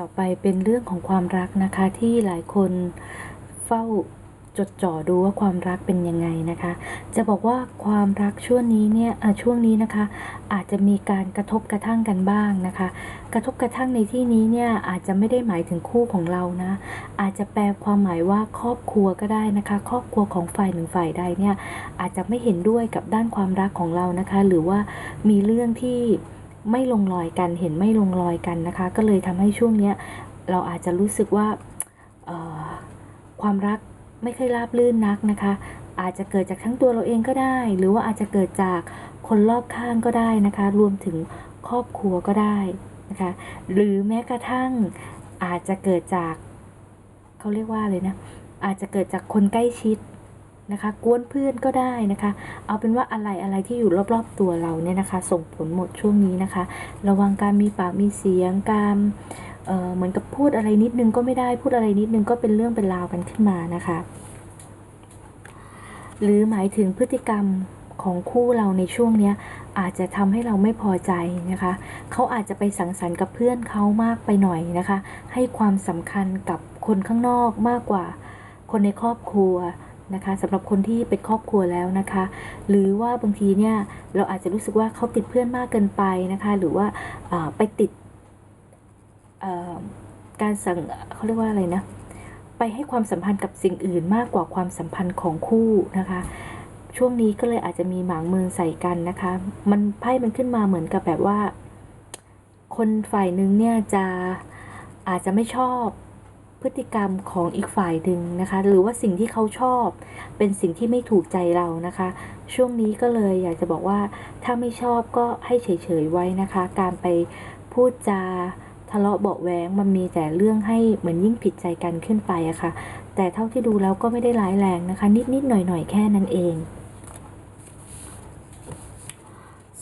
ต่อไปเป็นเรื่องของความรักนะคะที่หลายคนเฝ้าจดจ่อดูว่าความรักเป็นยังไงนะคะ จะบอกว่าความรักช่วงนี้เนี่ยช่วงนี้นะคะ อาจจะมีการกระทบกระทั่งกันบ้างนะคะ กระทบกระทั่งในที่นี้เนี่ยอาจจะไม่ได้หมายถึงคู่ของเรานะ อาจจะแปลความหมายว่าครอบครัวก็ได้นะคะ ครอบครัวของฝ่ายหนึ่งฝ่ายใดเนี่ยอาจจะไม่เห็นด้วยกับด้านความรักของเรานะคะ หรือว่ามีเรื่องที่ ไม่ลงรอยกัน เห็นไม่ลงรอยกันนะคะ ก็เลยทำให้ช่วงเนี้ยเราอาจจะรู้สึกว่าความรักไม่ค่อยราบรื่นนักนะคะ อาจจะเกิดจากทั้งตัวเราเองก็ได้ หรือว่าอาจจะเกิดจากคนรอบข้างก็ได้นะคะ รวมถึงครอบครัวก็ได้นะคะ หรือแม้กระทั่งอาจจะเกิดจากเขาเรียกว่าเลยนะ อาจจะเกิดจากคนใกล้ชิด นะคะ กวนเพื่อนก็ได้นะคะ เอาเป็นว่าอะไรอะไรที่อยู่รอบๆตัวเราเนี่ยนะคะ ส่งผลหมดช่วงนี้นะคะ ระวังการมีปากมีเสียงการเเหมือนกับพูดอะไรนิดนึงก็ไม่ได้พูดอะไรนิดนึงก็เป็นเรื่องเป็นราวกันขึ้นมานะคะ หรือหมายถึงพฤติกรรมของคู่เราในช่วงเนี้ยอาจจะทำให้เราไม่พอใจนะคะ เขาอาจจะไปสังสรรค์กับเพื่อนเขามากไปหน่อยนะคะ ให้ความสำคัญกับคนข้างนอกมากกว่าคนในครอบครัว นะคะสำหรับคนที่เป็นครอบครัวแล้วนะคะ หรือว่าบางทีเนี่ยเราอาจจะรู้สึกว่าเขาติดเพื่อนมากเกินไปนะคะ หรือว่าไปติดการสั่งเขาเรียกว่าอะไรนะไปให้ความสัมพันธ์กับสิ่งอื่นมากกว่าความสัมพันธ์ของคู่นะคะ ช่วงนี้ก็เลยอาจจะมีหมางมือใส่กันนะคะ มันไพ่มันขึ้นมาเหมือนกับแบบว่า คนฝ่ายหนึ่งเนี่ยจะอาจจะไม่ชอบ พฤติกรรมของอีกฝ่ายหนึ่งนะคะ หรือว่าสิ่งที่เขาชอบ เป็นสิ่งที่ไม่ถูกใจเรานะคะ ช่วงนี้ก็เลยอยากจะบอกว่า ถ้าไม่ชอบก็ให้เฉยๆไว้นะคะ การไปพูดจาทะเลาะเบาะแวงมันมีแต่เรื่องให้เหมือนยิ่งผิดใจกันขึ้นไปอะค่ะ แต่เท่าที่ดูแล้วก็ไม่ได้ร้ายแรงนะคะ นิดๆหน่อยๆแค่นั้นเอง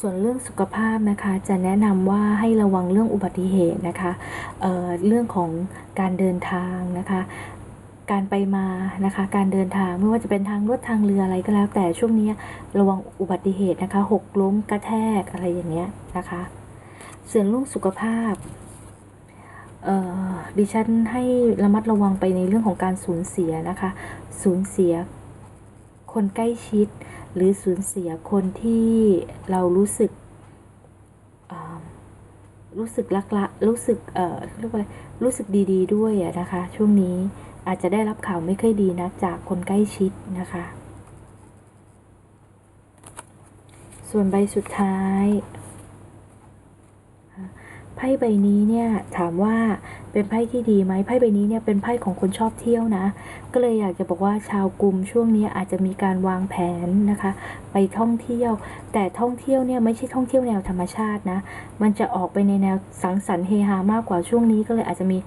ส่วนเรื่องสุขภาพนะคะจะแนะนำว่าให้ระวังเรื่องอุบัติเหตุนะคะเเรื่องของการเดินทางนะคะการไปมานะคะการเดินทางไม่ว่าจะเป็นทางรถทางเรืออะไรก็แล้ว แต่ช่วงนี้ระวังอุบัติเหตุนะคะหกล้มกระแทกอะไรอย่างเงี้ยนะคะส่วนเรื่องสุขภาพดิฉันให้ระมัดระวังไปในเรื่องของการสูญเสียนะคะ สูญเสียคนใกล้ชิด หรือสูญเสียคนที่เรารู้สึกรู้สึกรักละรู้สึกเอ่อเรียกว่าอะไรรู้สึกดี ๆ ด้วยนะคะ ช่วงนี้อาจจะได้รับข่าวไม่ค่อยดีนะจากคนใกล้ชิดนะคะ ส่วนใบสุดท้าย ไพ่ใบนี้เนี่ยถามว่าเป็นไพ่ที่ดีไหมไพ่ใบนี้เนี่ยเป็นไพ่ของคนชอบเที่ยวนะ ก็เลยอยากจะบอกว่าชาวกลุ่มช่วงนี้อาจจะมีการวางแผนนะคะ ไปท่องเที่ยว แต่ท่องเที่ยวเนี่ยไม่ใช่ท่องเที่ยวแนวธรรมชาตินะ มันจะออกไปในแนวสังสรรค์เฮฮามากกว่าช่วงนี้ก็เลยอาจจะมี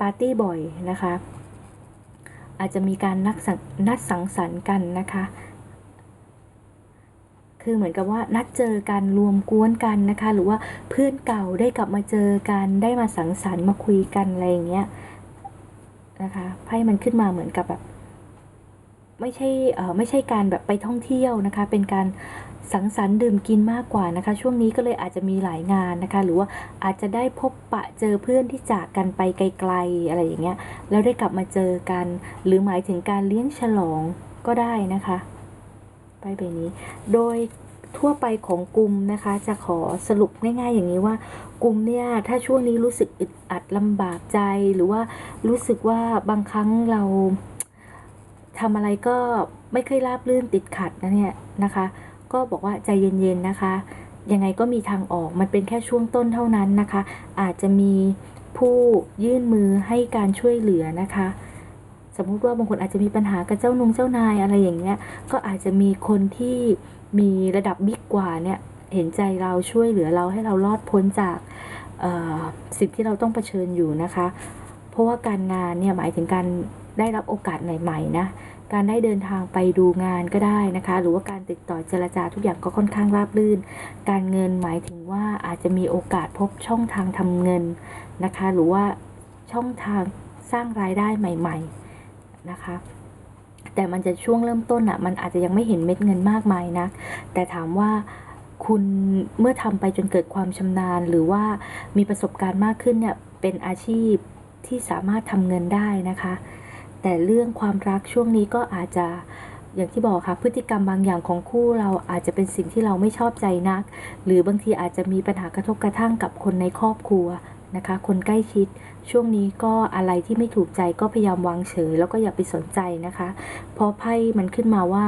ปาร์ตี้บ่อยนะคะ อาจจะมีการนัดสังนัดสังสรรค์กันนะคะ คือเหมือนกับว่านัดเจอกันรวมกวนกันนะคะ หรือว่าเพื่อนเก่าได้กลับมาเจอกันได้มาสังสรรค์มาคุยกันอะไรอย่างเงี้ยนะคะไพ่มันขึ้นมาเหมือนกับแบบไม่ใช่เอ่อไม่ใช่การแบบไปท่องเที่ยวนะคะ เป็นการสังสรรค์ดื่มกินมากกว่านะคะ ช่วงนี้ก็เลยอาจจะมีหลายงานนะคะ หรือว่าอาจจะได้พบปะเจอเพื่อนที่จากกันไปไกลๆอะไรอย่างเงี้ยแล้วได้กลับมาเจอกัน หรือหมายถึงการเลี้ยงฉลองก็ได้นะคะ ไปใบนี้ โดยทั่วไปของกลุ่มนะคะ จะขอสรุปง่าย ๆ อย่างนี้ว่ากลุ่มเนี่ยถ้าช่วงนี้รู้สึกอึดอัดลำบากใจหรือว่ารู้สึกว่าบางครั้งเราทำอะไรก็ไม่เคยราบรื่นติดขัดนะเนี่ยนะคะ ก็บอกว่าใจเย็นๆนะคะยังไงก็มีทางออกมันเป็นแค่ช่วงต้นเท่านั้นนะคะ อาจจะมีผู้ยื่นมือให้การช่วยเหลือนะคะ สมมุติว่าบางคนอาจจะมีปัญหากับเจ้านงเจ้านายอะไรอย่างเงี้ย ก็อาจจะมีคนที่มีระดับบิ๊กกว่าเนี่ยเห็นใจเราช่วยเหลือเราให้เรารอดพ้นจากสิ่งที่เราต้องเผชิญอยู่นะคะ เพราะว่าการงานเนี่ยหมายถึงการได้รับโอกาสใหม่ๆนะ การได้เดินทางไปดูงานก็ได้นะคะ หรือว่าการติดต่อเจรจาทุกอย่างก็ค่อนข้างราบรื่น การเงินหมายถึงว่าอาจจะมีโอกาสพบช่องทางทำเงินนะคะ หรือว่าช่องทางสร้างรายได้ใหม่ ๆ นะคะ แต่มันจะช่วงเริ่มต้นอะ่ะมันอาจจะยังไม่เห็นเม็ดเงินมากมายนะแต่ถามว่าคุณเมื่อทำไปจนเกิดความชำนาญ หรือว่ามีประสบการณ์มากขึ้นเนี่ยเป็นอาชีพที่สามารถทำเงินได้นะคะ แต่เรื่องความรักช่วงนี้ก็อาจจะอย่างที่บอกค่ะ พฤติกรรมบางอย่างของคู่เราอาจจะเป็นสิ่งที่เราไม่ชอบใจนัก หรือบางทีอาจจะมีปัญหากระทบกระทั่งกับคนในครอบครัว นะคะ คนใกล้ชิดช่วงนี้ก็อะไรที่ไม่ถูกใจก็พยายามวางเฉย แล้วก็อย่าไปสนใจนะคะ เพราะไพ่มันขึ้นมาว่า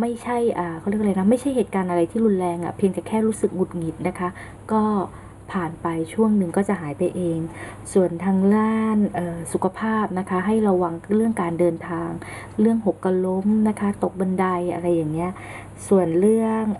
ไม่ใช่อ่าเขาเรียกอะไรนะ ไม่ใช่เหตุการณ์อะไรที่รุนแรงอะ่ะ เพียงแต่แค่รู้สึกหงุดหงิดนะคะ ก็ผ่านไปช่วงหนึ่งก็จะหายไปเอง ส่วนทางด้านสุขภาพนะคะ ให้ระวังเรื่องการเดินทาง เรื่องหกกระล้มนะคะ ตกบันไดอะไรอย่างเงี้ย ส่วนเรื่อง